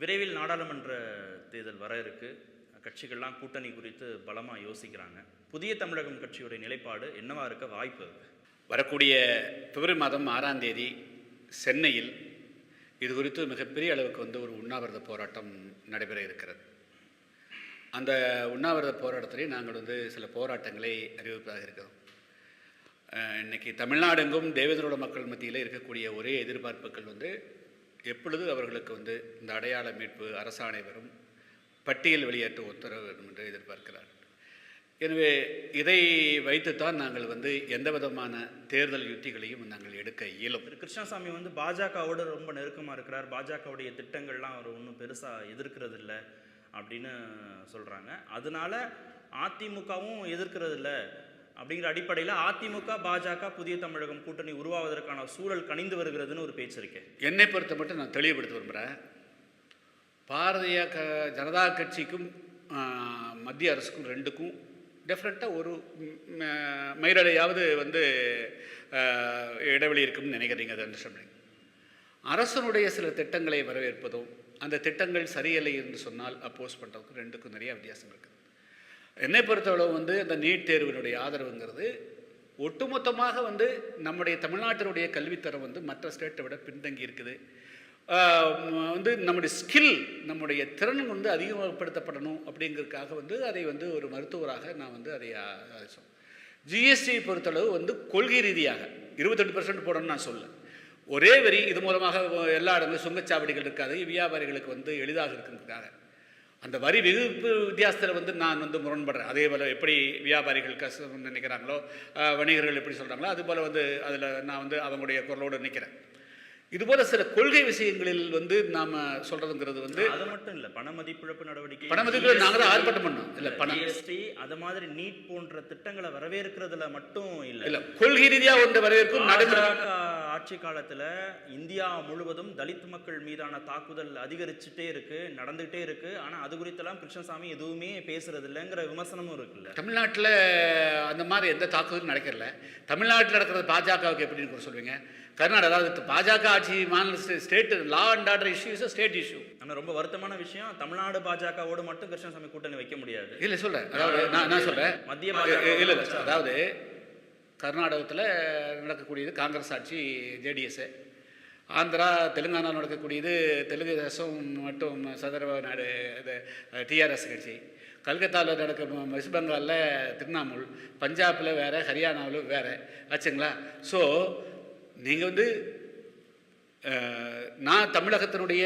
விரைவில் நாடாளுமன்ற தேர்தல் வர இருக்கு. கட்சிகள்லாம் கூட்டணி குறித்து பலமாக யோசிக்கிறாங்க. புதிய தமிழகம் கட்சியுடைய நிலைப்பாடு என்னவா இருக்க வாய்ப்பு இருக்கு? வரக்கூடிய பிப்ரவரி மாதம் ஆறாம் தேதி சென்னையில் இது குறித்து மிகப்பெரிய அளவுக்கு வந்து ஒரு உண்ணாவிரத போராட்டம் நடைபெற இருக்கிறது. அந்த உண்ணாவிரத போராட்டத்திலே நாங்கள் வந்து சில போராட்டங்களை அறிவிப்பதாக இருக்கிறோம். இன்றைக்கி தமிழ்நாடெங்கும் தேவேந்திரோட மக்கள் மத்தியில் இருக்கக்கூடிய ஒரே எதிர்பார்ப்புகள் வந்து எப்பொழுது அவர்களுக்கு வந்து இந்த அடையாள மீட்பு அரசாணை வரும்? பட்டியல் வெளியேற்ற உத்தரவு வரும் என்று எதிர்பார்க்கிறார். எனவே இதை வைத்துத்தான் நாங்கள் வந்து எந்த விதமான தேர்தல் யுத்திகளையும் நாங்கள் எடுக்க இயலும். திரு கிருஷ்ணசாமி வந்து பாஜகவோட ரொம்ப நெருக்கமாக இருக்கிறார். பாஜகவுடைய திட்டங்கள்லாம் அவர் ஒன்றும் பெருசாக எதிர்க்கிறது இல்லை அப்படின்னு சொல்கிறாங்க அதனால அதிமுகவும் எதிர்க்கிறது இல்லை அப்படிங்கிற அடிப்படையில் அதிமுக பாஜக புதிய தமிழகம் கூட்டணி உருவாவதற்கான சூழல் கணிந்து வருகிறதுன்னு ஒரு பேச்சு இருக்கு. என்னை பொறுத்த மட்டும் நான் தெளிவுபடுத்த விரும்புகிறேன் பாரதிய க ஜனதா கட்சிக்கும் மத்திய அரசுக்கும் ரெண்டுக்கும் டெஃபரெண்ட்டாக ஒரு மயிரடையாவது வந்து இடைவெளி இருக்கும்னு நினைக்கிறீங்க அதை அண்டர்ஸ்டாண்டிங் அரசனுடைய சில திட்டங்களை வரவேற்பதும் அந்த திட்டங்கள் சரியில்லை என்று சொன்னால் அப்போஸ் பண்ணுறதுக்கும் ரெண்டுக்கும் நிறைய வித்தியாசம் இருக்குது என்னை பொறுத்தளவு வந்து இந்த நீட் தேர்வினுடைய ஆதரவுங்கிறது ஒட்டுமொத்தமாக வந்து நம்முடைய தமிழ்நாட்டினுடைய கல்வித்தரம் வந்து மற்ற ஸ்டேட்டை விட பின்தங்கி இருக்குது. வந்து நம்முடைய ஸ்கில் நம்முடைய திறன் வந்து அதிகப்படுத்தப்படணும் அப்படிங்கிறதுக்காக வந்து அதை வந்து ஒரு மருத்துவராக நான் வந்து அதை ஜிஎஸ்டி பொறுத்தளவு வந்து கொள்கை ரீதியாக இருபத்தெட்டு பர்சன்ட் போடணும்னு நான் சொல்ல ஒரே வரி இது மூலமாக எல்லா இடங்களும் சுங்கச்சாவடிகள் இருக்காது வியாபாரிகளுக்கு வந்து எளிதாக இருக்கிறதுக்காக அந்த வரி விகிப்பு வித்தியாசத்தில் வந்து நான் வந்து முரண்படுறேன். அதே போல் எப்படி வியாபாரிகள் கஷ்டம் நினைக்கிறாங்களோ வணிகர்கள் எப்படி சொல்கிறாங்களோ அது போல் வந்து அதில் நான் வந்து அவங்களுடைய குரலோடு நிற்கிறேன் இதுபோல சில கொள்கை விஷயங்களில் வந்து நாம் சொல்கிறதுங்கிறது வந்து அது மட்டும் இல்ல பண மதிப்பிழப்பு நடவடிக்கை பண மதிப்பில் நாங்கள் தான் ஆர்ப்பாட்டம் பண்ணோம். இல்லை பணம் ஜிஎஸ்டி அது மாதிரி நீட் போன்ற திட்டங்களை வரவேற்கிறதுல மட்டும் இல்ல. இல்லை கொள்கை ரீதியாக ஒன்று வரவேற்கும் நடைமுறை ஆட்சி காலத்துல இந்தியா முழுவதும் தலித் மக்கள் மீதான தாக்குதல் அதிகரிச்சுட்டே இருக்கு நடந்துகிட்டே இருக்கு. ஆனா அது குறித்தெல்லாம் கிருஷ்ணசாமி எதுவுமே பேசுறது இல்லைங்கிற விமர்சனமும் இருக்குல்ல. தமிழ்நாட்டில் அந்த மாதிரி எந்த தாக்குதலும் நடக்கல தமிழ்நாட்டில் நடக்கிறது பாஜகவுக்கு எப்படின்னு கூட சொல்லுவீங்க. கர்நாடகா அதாவது பாஜக ஆட்சி மாநில state law and order issue is state issue ஆனா ரொம்ப வருத்தமான விஷயம். தமிழ்நாடு பாஜகவோடு மட்டும் கிருஷ்ணசாமி கூட்டணி வைக்க முடியாது. இல்லை சொல்கிறேன் அதாவது நான் நான் சொல்கிறேன் மத்திய இல்லை அதாவது கர்நாடகத்தில் நடக்கக்கூடியது காங்கிரஸ் ஆட்சி ஜேடிஎஸ்ஸு. ஆந்திரா தெலுங்கானா நடக்கக்கூடியது தெலுங்கு தேசம் மற்றும் சந்திரபாபு நாடு இது டிஆர்எஸ் கட்சி. கல்கத்தாவில் நடக்க வெஸ்ட் பெங்காலில் திரிணாமுல் பஞ்சாபில் வேறு ஹரியானாவில் வேறு. ஆச்சுங்களா? ஸோ நீங்கள் வந்து நான் தமிழகத்தினுடைய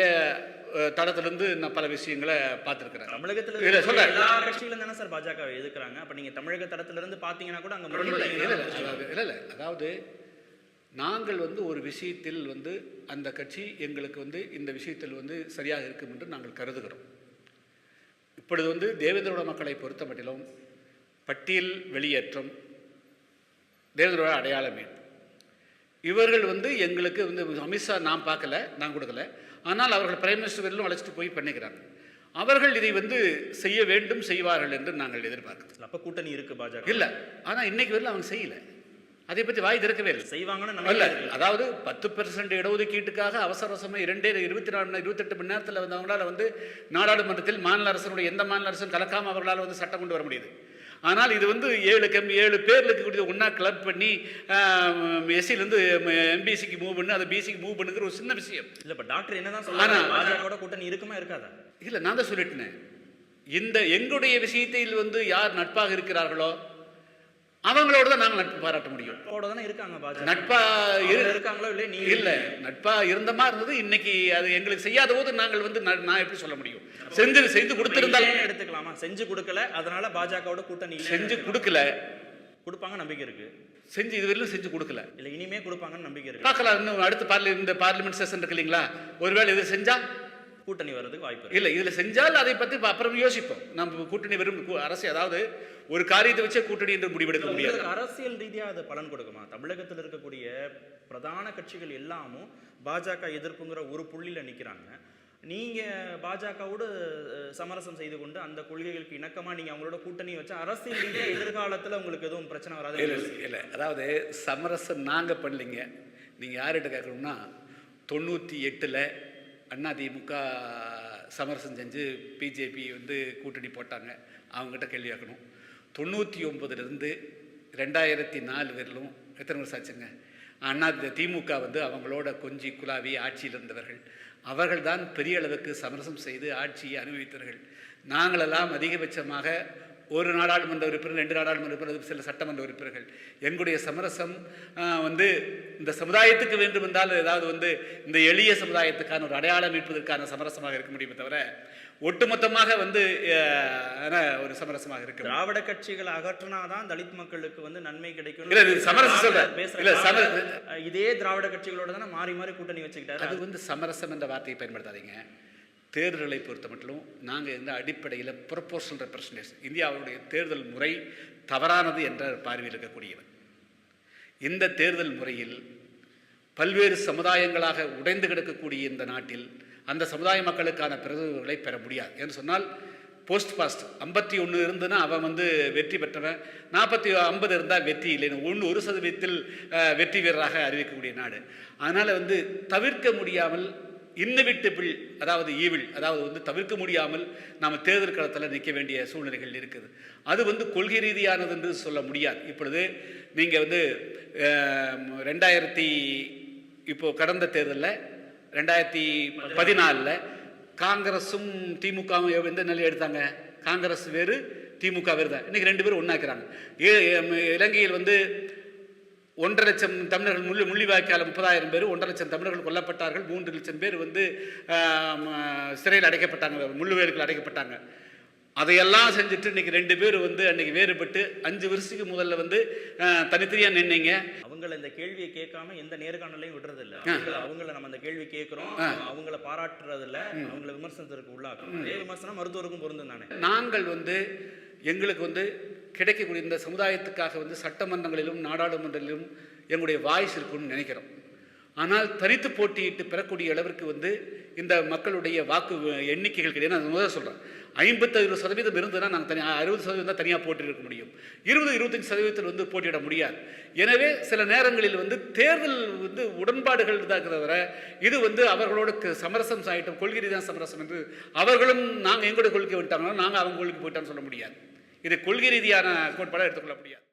தளத்திலிருந்து நான் பல விஷயங்களை பார்த்துருக்குறேன். தமிழகத்துல இல்ல, சொல்றேன். எல்லா கட்சிகளும் தானே சார் பாஜக எதிர்க்கிறாங்க. அப்ப நீங்க தமிழக தளத்துல இருந்து பாத்தீங்கன்னா கூட அங்க இல்லை இல்லை அதாவது நாங்கள் வந்து ஒரு விஷயத்தில் வந்து அந்த கட்சி எங்களுக்கு வந்து இந்த விஷயத்தில் வந்து சரியாக இருக்கும் என்று நாங்கள் கருதுகிறோம். இப்பொழுது வந்து தேவேந்திரோட மக்களை பொறுத்த மட்டிலும் பட்டியல் வெளியேற்றம் தேவேந்திரோட அடையாள மீட்பு இவர்கள் வந்து எங்களுக்கு வந்து அமித்ஷா நான் பார்க்கல நான் கொடுக்கல. ஆனால் அவர்கள் பிரைம் மினிஸ்டர் வரலும் அழைச்சிட்டு போய் பண்ணிக்கிறாங்க. அவர்கள் இதை வந்து செய்ய வேண்டும் செய்வார்கள் என்று நாங்கள் எதிர்பார்க்கிறோம். அப்ப கூட்டணி இருக்கு பாஜக. இல்லை. ஆனால் இன்னைக்கு வரல அவங்க செய்யல. அதை பற்றி வாய் திறக்கவே இல்லை. செய்வாங்கன்னு இல்ல. அதாவது பத்து பெர்சன்ட் இடஒதுக்கீட்டுக்காக அவசர அவசரமாக இரண்டே இருபத்தி நாலு இருபத்தெட்டு மணி நேரத்தில் வந்து அவங்களால வந்து நாடாளுமன்றத்தில் மாநில அரசனுடைய எந்த மாநில அரசும் கலக்காம அவர்களால் வந்து சட்டம் கொண்டு வர முடியுது. ஆனால் இது வந்து ஏழு கம் ஏழு பேர் இருக்கக்கூடிய ஒன்றா கிளப் பண்ணி எஸ்சிலேருந்து எம்பிசிக்கு மூவ் பண்ணு அதை பிசிக்கு மூவ் பண்ணுங்கிற ஒரு சின்ன விஷயம். இல்ல இப்ப டாக்டர் என்னதான் சொல்றாங்க ஆனா- பாஜகவோட கூட்டணி இருக்குமா இருக்காதா? இல்லை நான் தான் சொல்லிட்டேனே இந்த எங்களுடைய விஷயத்தில் வந்து யார் நட்பாக இருக்கிறார்களோ அவங்களோட தான் நாங்கள் நட்பு பாராட்ட முடியும். அப்போட தானே இருக்காங்க நட்பா இருக்காங்களோ இல்லையா நீங்க இல்ல நட்பா இருந்த மாதிரி இருந்தது இன்னைக்கு அது எங்களுக்கு செய்யாத போது நாங்கள் வந்து நான் எப்படி சொல்ல முடியும்? செஞ்சு செய்து கொடுத்திருந்தால் எடுத்துக்கலாமா? செஞ்சு கொடுக்கல அதனால பாஜகவோட கூட்டணி செஞ்சு. கொடுக்கல. கொடுப்பாங்க நம்பிக்கை இருக்கு. செஞ்சு இதுவரையிலும் செஞ்சு கொடுக்கல. இல்ல இனிமே கொடுப்பாங்கன்னு நம்பிக்கை இருக்கு. பார்க்கலாம் இன்னும் அடுத்த பார்லி இந்த பார்லிமெண்ட் செஷன் இருக்கு இல்லைங்களா? ஒருவேளை இது செஞ்சா கூட்டணி வர்றதுக்கு வாய்ப்பு இல்ல இதுல செஞ்சால் அதை பத்தி அப்புறம் யோசிப்போம். நம்ம கூட்டணி வெறும் கு- அரசு அதாவது ஒரு காரியத்தை வச்சே கூட்டணி என்று முடிவெடுக்க முடியாது. அரசியல் ரீதியா அது பலன் கொடுக்குமா? தமிழகத்தில் இருக்கக்கூடிய பிரதான கட்சிகள் எல்லாமும் பாஜக எதிர்ப்புங்கிற ஒரு புள்ளியில நிக்கிறாங்க. நீங்க பாஜகவோடு சமரசம் செய்து கொண்டு அந்த கொள்கைகளுக்கு இணக்கமா நீங்க அவங்களோட கூட்டணி வச்சா அரசியல் ரீதியா எதிர்காலத்துல உங்களுக்கு எதுவும் பிரச்சனை வராது இல்ல இல்ல. அதாவது சமரசம் நாங்க பண்ணலைங்க. நீங்க யார்கிட்ட கேட்கணும்னா தொண்ணூத்தி எட்டுல அதிமுக சமரசம் செஞ்சு பிஜேபி வந்து கூட்டணி போட்டாங்க. அவங்ககிட்ட கேள்வி கேட்கணும். தொண்ணூற்றி ஒம்பதுலேருந்து ரெண்டாயிரத்தி நாலு வரையிலும் எத்தனை வருஷம் ஆச்சுங்க? அண்ணா திமுக வந்து அவங்களோட கொஞ்சி குலாவி ஆட்சியில் இருந்தவர்கள். அவர்கள்தான் பெரிய அளவுக்கு சமரசம் செய்து ஆட்சியை அனுபவித்தார்கள் நாங்களெல்லாம் அதிகபட்சமாக ஒரு நாடாளுமன்ற உறுப்பினர் ரெண்டு நாடாளுமன்ற உறுப்பினர் சில சட்டமன்ற உறுப்பினர்கள். எங்களுடைய சமரசம் வந்து இந்த சமுதாயத்துக்கு வேண்டும் என்றால் ஏதாவது வந்து இந்த எளிய சமுதாயத்துக்கான ஒரு அடையாளம் மீட்பதற்கான சமரசமாக இருக்க முடியுமே தவிர ஒட்டுமொத்தமாக வந்து ஒரு சமரசமாக இருக்க. திராவிட கட்சிகளை அகற்றினாதான் தலித் மக்களுக்கு வந்து நன்மை கிடைக்கும் சமரசம் இதே திராவிட கட்சிகளோட தானே மாறி மாறி கூட்டணி வச்சுக்கிட்டாரு. அது வந்து சமரசம் என்ற வார்த்தையை பயன்படுத்தாதீங்க. தேர்தலை பொறுத்த மட்டும் நாங்கள் இந்த அடிப்படையில் ப்ரொப்போர்ஷனல் ரெப்ரசன்டேஷன் இந்தியாவுடைய தேர்தல் முறை தவறானது என்ற பார்வையில் இருக்கக்கூடியவர். இந்த தேர்தல் முறையில் பல்வேறு சமுதாயங்களாக உடைந்து கிடக்கக்கூடிய இந்த நாட்டில் அந்த சமுதாய மக்களுக்கான பிரதிநிதிகளை பெற முடியாது. என்று சொன்னால் போஸ்ட் பாஸ்ட் ஐம்பத்தி ஒன்று இருந்துன்னா அவன் வந்து வெற்றி பெற்றவன் நாற்பத்தி ஐம்பது இருந்தால் வெற்றி இல்லைன்னு ஒன்று ஒரு சதவீதத்தில் வெற்றி வீரராக அறிவிக்கக்கூடிய நாடு. அதனால் வந்து தவிர்க்க முடியாமல் இன்னவிட்டபிள் அதாவது ஈவில் அதாவது வந்து தவிர்க்க முடியாமல் நாம் தேர்தல் களத்தில் நிற்க வேண்டிய சூழ்நிலைகள் இருக்குது. அது வந்து கொள்கை ரீதியானது என்று சொல்ல முடியாது. இப்பொழுது நீங்கள் வந்து ரெண்டாயிரத்தி இப்போது கடந்த தேர்தலில் ரெண்டாயிரத்தி பதினாலில் காங்கிரஸும் திமுகவும் எந்த நிலையை எடுத்தாங்க? காங்கிரஸ் வேறு திமுக வேறு தான் இன்றைக்கி ரெண்டு பேரும் ஒன்றாக்கிறாங்க இலங்கையில் வந்து ஒன்றரை லட்சம் தமிழர்கள் முள்ளி முள்ளிவாய்க்கால முப்பதாயிரம் பேர் ஒன்றரை லட்சம் தமிழர்கள் கொல்லப்பட்டார்கள். மூன்று லட்சம் பேர் வந்து சிறையில் அடைக்கப்பட்டாங்க. முள்ளுவேலுக்குள் அடைக்கப்பட்டாங்க. அதையெல்லாம் செஞ்சுட்டு இன்னைக்கு ரெண்டு பேர் வந்து அன்னைக்கு வேறுபட்டு அஞ்சு வருஷத்துக்கு முதல்ல வந்து தனித்தனியாக நின்னீங்க. அவங்கள இந்த கேள்வியை கேட்காம எந்த நேர்காணலையும் விடுறது இல்ல அவங்கள நம்ம அந்த கேள்வி கேட்கிறோம். அவங்கள பாராட்டுறது இல்ல அவங்கள விமர்சனத்திற்கு உள்ளாக்குறோம். அதே விமர்சனம் மருத்துவருக்கும் பொருந்தும் தானே? நாங்கள் வந்து எங்களுக்கு வந்து கிடைக்கக்கூடிய இந்த சமுதாயத்துக்காக வந்து சட்டமன்றங்களிலும் நாடாளுமன்றங்களிலும் எங்களுடைய வாய்ஸ் இருக்கும்னு நினைக்கிறோம். ஆனால் தனித்து போட்டியிட்டு பெறக்கூடிய அளவிற்கு வந்து இந்த மக்களுடைய வாக்கு எண்ணிக்கைகள் கிடையாது நான் முதல்ல சொல்கிறேன் ஐம்பத்தேழு சதவீதம் இருந்ததுன்னா நாங்கள் தனியாக அறுபது சதவீதம் தான் தனியாக போட்டியிருக்க முடியும். இருபது இருபத்தஞ்சி சதவீதத்தில் வந்து போட்டியிட முடியாது. எனவே சில நேரங்களில் வந்து தேர்தல் வந்து உடன்பாடுகள் தான் தவிர இது வந்து அவர்களோட சமரசம் ஆகிட்டோம் கொள்கை தான் சமரசம் என்று அவர்களும் நாங்கள் எங்களுடைய கொள்கை விட்டாங்கன்னா நாங்கள் அவங்க கொள்கை போயிட்டான்னு சொல்ல முடியாது. இது கொள்கை ரீதியான கோட்பாடாக எடுத்துக்கொள்ள முடியாது.